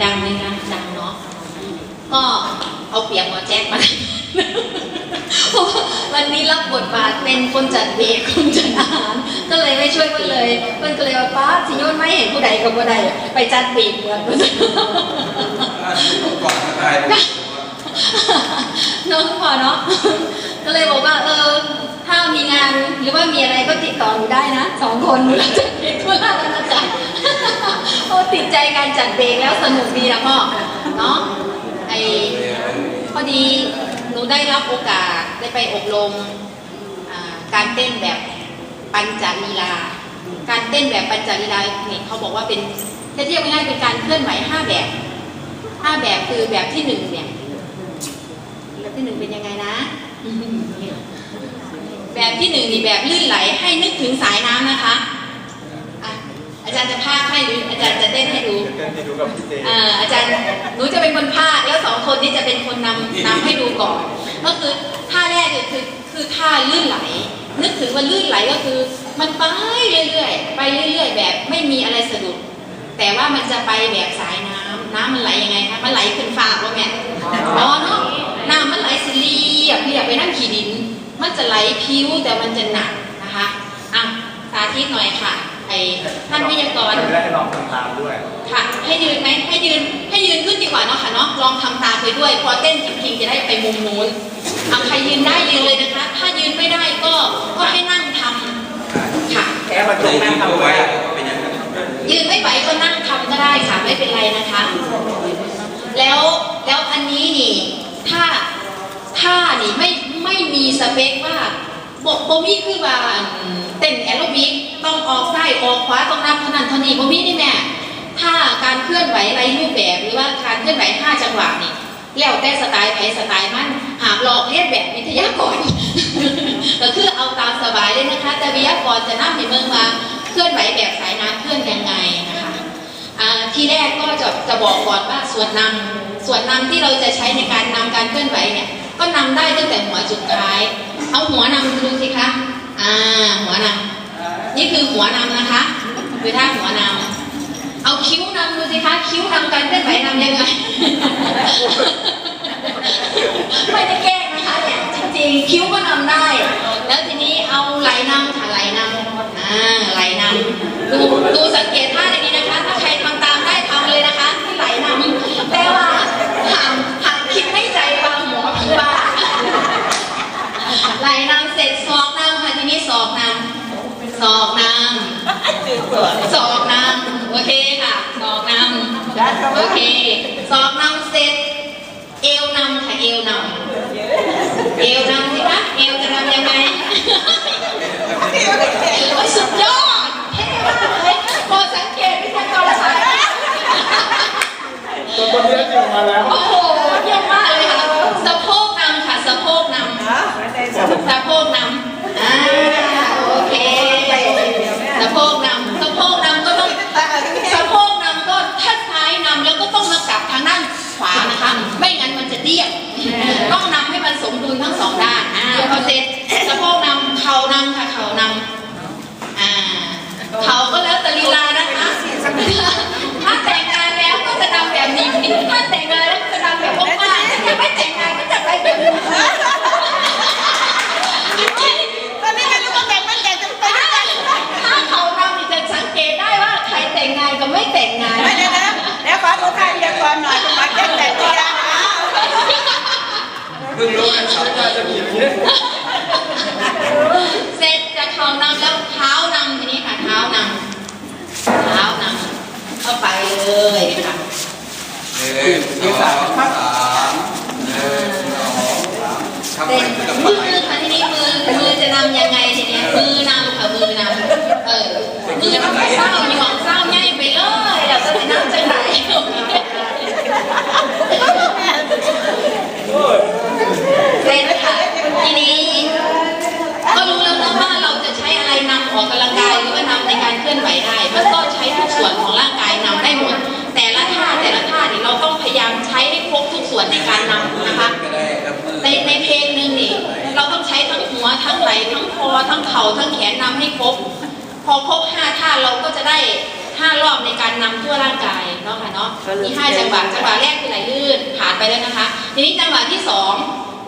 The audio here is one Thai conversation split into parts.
ดังไหมคะดังเนาะก็เอาเปรียบหมอแจ๊คมาเพราะว่าวันนี้รับบทบาทเป็นคนจัดเบรกคนจัดอาหาร ก็เลยไม่ช่วยเพื่อนเลยเพื่อนก็เลยว่าป้าสิโยนไม่เห็นผู้ใดกับผู้ใดไปจัดเบรกเหมือนกันก่อนมาตายน้องพอเนาะ ก็เลยบอกว่าเออถ้ามีงานหรือว่ามีอะไรก็ติดต่อหนูได้นะสองคนหนูรับจัดเบรกทั่วราชอาณาจักรโอ้ติดใจการจัดเบรกแล้วสนุกดีนะพ่อเนาะไอพอดีหนูได้รับโอกาสได้ไปอบรมการเต้นแบบปัญจลีลา การเต้นแบบปัญจลีลาเนี่ยเขาบอกว่าเป็นจะเทียบง่ายๆเป็นการเคลื่อนไหวห้าแบบห้าแบบคือแบบที่หนึ่งเนี่ยแบบที่หนึ่งเป็นยังไงนะ แบบที่หนึ่งนี่แบบลื่นไหลให้นึกถึงสายน้ำนะคะอะอาจารย์จะพากให้หรืออาจารย์จะเต้นให้ดูเต้นให้ดูกับพี่เจอ่าอาจารย์หนูจะเป็นคนพากแล้วสองคนนี้จะเป็นคนนำนำให้ดูก่อน ก็คือท่าแรกคือคือคือท่าลื่นไหล นึกถึงว่าลื่นไหลก็คือ มันไปเรื่อยๆไปเรื่อย ๆ แบบไม่มีอะไรสะดุด แต่ว่ามันจะไปแบบสายน้ำน้ำมันไหลยังไงคะมันไหลขึ้นฟ้าว่าแม่อ๋อเนาะน้ำมันไหลสิเรี ยบเรียบไปนั่งขี่ดิน มันจะไหลพิ้วแต่มันจะหนักนะคะอะสาธิตหน่อยค่ะไอ้ท่านวิทยากรไม่ได้ให้ลองทำตามด้วย ค่ะ ให้ยืนไหมให้ยืนให้ยืนขึ้นดีกว่าเนาะค่ะเนาะลองทำตามไปด้วยพอเต้นจริงๆจะได้ไปมุมนู้นเอาใครยืนได้ยืนเลยนะคะ ถ้ายืนไม่ได้ก็ก็ให้นั่งทำค่ะแค่มาจในงนั่งที่ทำเอาไว้ไว้เป็นอย่างนั้นยืนไม่ไหวก็นั่งทำก็ได้ค่ะไม่เป็นไรนะคะ แล้วแล้วอันนี้นี่ถ้าถ้านี่ไม่ไม่มีส เปคว่าโบโบมี่คือว่าเต้นแอโรบิกต้องออกซ้ายออกขวาต้องนับเท่านั้นเท่านี้โบมี่นี่แม่ถ้าการเคลื่อนไหวไรรูปแบบหรือว่าการเคลื่อนไหวห้าจังหวะนี่แล้วแต่สไตล์ไผสไตล์มันหากหลอกเลียนแบบวิทยากรก็คือเอาตามสบายเลยนะคะ แต่วิทยากรจะนำในเมืองมาเคลื่อนไหวแบบสายน้ำเคลื่อนยังไงนะคะทีแรกก็จะจะบอกก่อนว่าส่วนนำส่วนนำที่เราจะใช้ในการนำการเคลื่อนไหวเนี่ย ก็นำได้ตั้งแต่หัวจุดท้าย เอาหัวนำดูสิคะอ่าหัวนำนี่คือหัวนำนะคะคือท่าหัวนำเอาคิ้วนำดูสิคะคิ้วนำการเคลื่อนไหวนำยังไงไม่ได้แกล้งนะคะเนี่ยจริงๆคิ้วก็นำได้ แล้วทีนี้เอาไหลนำค่ะไหลนำอ่าไหลนำดูดูสังเกตท่าดีๆนะคะ ถ้าใครทำตามได้ทำเลยนะคะที่ไหลนำแต่ว่าหามหามคิดไม่ใจวางหมอผีบ้าไหลนำเสร็จศอกนำค่ะทีนี้ศอกนำศอกนำศอกนำโอเคค่ะศอกนำโอเคศอกนำเสร็จ เอวนำค่ะเอวนำเอวนำสิคะเอวจะนำยังไงโอ้ยสุดยอดเท่มากเลยพอสังเกตวิทยากรชาย ตัวคนนี้จริงมาแล้ว โอ้โหเยี่ยมมากเลยค่ะสะโพกนำค่ะสะโพกนำสะโพกนำอ่าโอเคสะโพกนำสะโพกนำก็ต้อง สะโพกนำก็ถ้าซ้ายนำแล้วก็ต้องมากลับทางด้านขวานะคะ ไม่งั้นมันจะ เดี่ยงต้องนำให้มันสมดุลทั้งสองด้านอ่าพอเสร็จสะโพกนำเข่านำค่ะเข่านำอ่าเข่าก็แล้วแต่ลีลานะคะ ถ้าแต่งงานแล้วก็จะนำแบบนี้ถ้าแต่งงานแล้วก็จะนำแบบว่างๆถ้ายังไม่แต่งงานก็จะไปแบบนี้ถ้าเขานำนี่จะสังเกตได้ว่าใครแต่งงานกับไม่แต่งงาน เพิ่งรู้กั นสองน่าจะมีอย่างนี้เสร็จจากเขานำแล้วเท้านำทีนี้ค่ะเท้านำเท้านำเข้าไปเลยค่ะหนึ่งสองสามหนึ่งสองสามทำเสร็ไปจกับมืไปอค่ะทีนี้มือมือจะนำยังไงทีนี้มือนำค่ะมือนำเออมือนำเศร้าหยองเศร้าง่ายไปเลยเดี๋ยวจะไปนั่งจังไหนเสร็จค่ะทีนี้ ก็รู้แล้วนะว่าเราจะใช้อะไรนำออกกำลังกายหรือว่านำในการเคลื่อนไหวได้ มันก็ใช้ทุกส่วนของร่างกายนำได้หมด แต่ละท่าแต่ละท่าเนี่ยเราต้องพยายามใช้ให้ครบทุกส่วนในการนำนะคะ ก็ได้ครับมือ ในในเพลงหนึ่งนี่เราต้องใช้ ทั้งเข่าทั้งแขนนำให้ครบ พอครบห้าท่าเราก็จะได้ห้ารอบในการนำทั่วร่างกายเนาะค่ะเนาะมีห้าจังหวะจังหวะแรกคือไหลลื่นผ่านไปแล้วนะคะ ทีนี้จังหวะที่สอง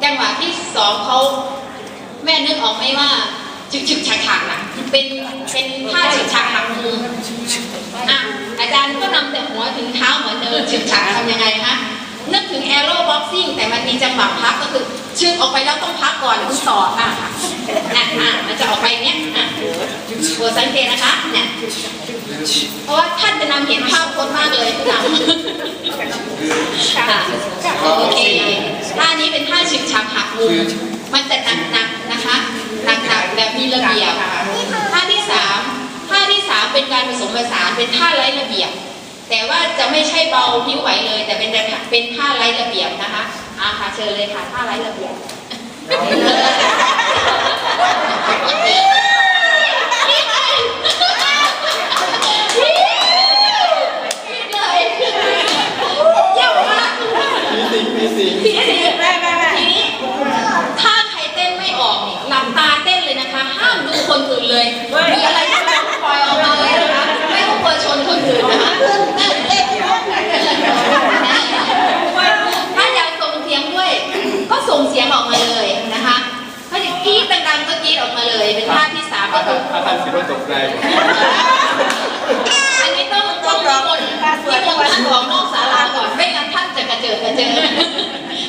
จังหวะที่สองเขาแม่นึกออกไหมว่าฉึกฉึกฉักฉักน่ะเป็นเป็นท่าฉึกฉักหักมืออะอาจารย์ก็นำแต่หัวถึงเท้าเหมือนเดิมฉึกฉักทำยังไงคะ นึกถึงแอโร่บ็อกซิ่งแต่มันมีจังหวะพักก็คือชึกออกไปแล้วต้องพักก่อนถึงต่ออะอะอะมันจะออกไปอย่างเนี้ยอะโปรดสังเกตนะคะเนี่ยเพราะว่าท่านจะนำเห็นภาพคนมากเลยผู้นำค่ะโอเคท่านี้เป็นท่าฉึกฉักหักมุมมันจะหนักๆนะคะหนักๆแบบมีระเบียบท่าที่สามท่าที่สามเป็นการผสมผสานเป็นท่าไร้ระเบียบ แต่ว่าจะไม่ใช่เบาพิ้วไหวเลย แต่เป็นเป็นท่าไร้ระเบียบนะคะอาค่ะเชิญเลยค่ะท่าไร้ระเบียบทีนี้ถ้าใครเต้นไม่ออกเนี่ยหลับตาเต้นเลยนะคะ ห้ามดูคนอื่นเลยมีอะไร อื่นนะคะถ้าอยากส่งเสียงด้วย ก็ส่งเสียงออกมาเลยนะคะถ้าอยากรี๊ดดังๆก็กรี๊ดออกมาเลย เป็นท่าที่สามก็ถ้าคือถ้าท่านคิดว่าตกใจหมดอันนี้ต้องต้องมีคนที่คนท่านออกนอกศาลาก่อนไม่งั้นท่านจะกระเจิดกระเจิง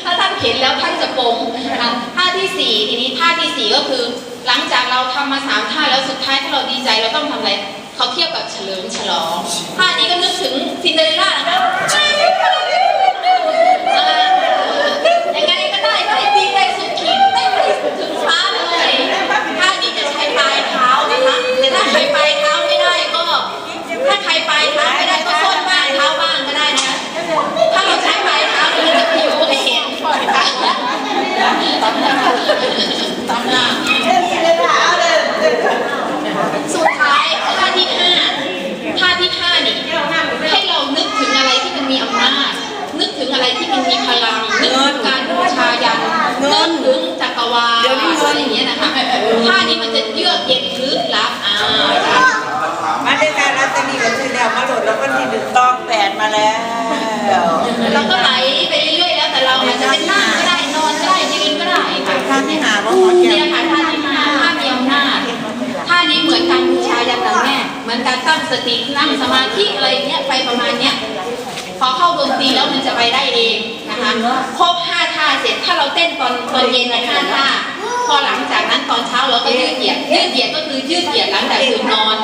ถ้าท่านเห็นแล้วท่านจะปงนะคะท่าที่สี่ทีนี้ท่าที่สี่ก็คือ หลังจากเราทำมาสามท่าแล้วสุดท้ายถ้าเราดีใจเราต้องทำอะไร เขาเทียบกับเฉลิมฉลองท่านี้ก็นึกถึงซินเดอเรลล่านะคะเออยังไงก็ได้ก็ให้ดีใจสุดขีดเต้นให้ถึงฟ้าเลยท่านี้จะใช้ปลายเท้านะคะแต่ถ้าใครปลายเท้าไม่ได้ก็ ถ้าใครปลายเท้าไม่ได้ก็ส้นบ้างเท้าบ้างก็ได้นะ ถ้าเราใช้ปลายเท้าเราจะผิวให้เห็นตำหน้าสุดท้ายท่าที่ห้าท่าที่ห้านี่ให้เรานึกถึงอะไรที่มันมีอำนาจ นึกถึงอะไรที่มันมีพลัง นึกถึงการบูชายันนึกถึงจักรวาลอะไรอย่างเงี้ย นะคะท่านี้มันจะเยือกเย็นลึกลับอ่ามาด้วยกันลอตเตอรี่กันซื้อแล้วมาโหลดแล้วก็ที่หนึ่งตองแปดมาแล้วเราก็ไหลไปเรื่อยๆแล้วแต่เราอาจจะเป็นนั่งก็ได้นอนก็ได้ยืนก็ได้ค่ะท่านที่หาว่าหมอแก้เนี่ยวค่ะท่าที่ห้าท่ามีอำนาจท่านี้เหมือนการบูชายันนะแม่เหมือนการตั้งสตินั่งสมาธิอะไรเงี้ยไปประมาณเนี้ยพอเข้าดนตรีแล้วมันจะไปได้เองนะคะครบห้าท่าเสร็จถ้าเราเต้นตอนตอนเย็นในห้าท่า พอหลังจากนั้นตอนเช้าเราก็ยืดเหยียดยืดเหยียดก็คือยืดเหยียดหลังจากตื่นนอน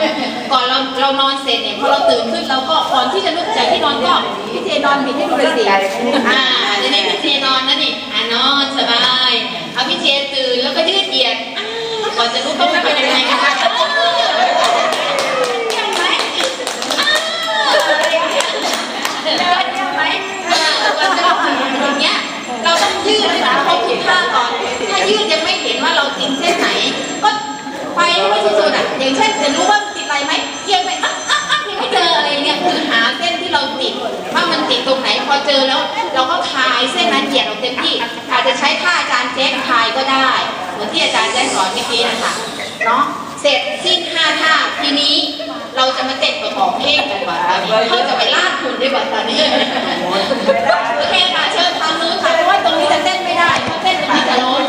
ก่อนเราเรานอนเสร็จเนี่ยพอเราตื่นขึ้นเราก็ก่อนที่จะลุกจากที่นอนก็พี่เจนอนบิดให้ดูเลยสิอ่า เส้นนั้นเหยียดออกเต็มที่ อาจจะใช้ผ้าอาจารย์เจ๊พายก็ได้ เหมือนที่อาจารย์แจ้สอนเมื่อกี้นะคะเนาะเสร็จสิ้นห้าท่าทีนี้เราจะมาเต็ดประกอบเพลงกันว่าเขาจะไปลากคุณได้บ่ตอนนี้โอเคค่ะเชิญทางนู้นค่ะเพราะว่าตรงนี้จะเต้นไม่ได้เพราะเต้นตรงนี้จะล้น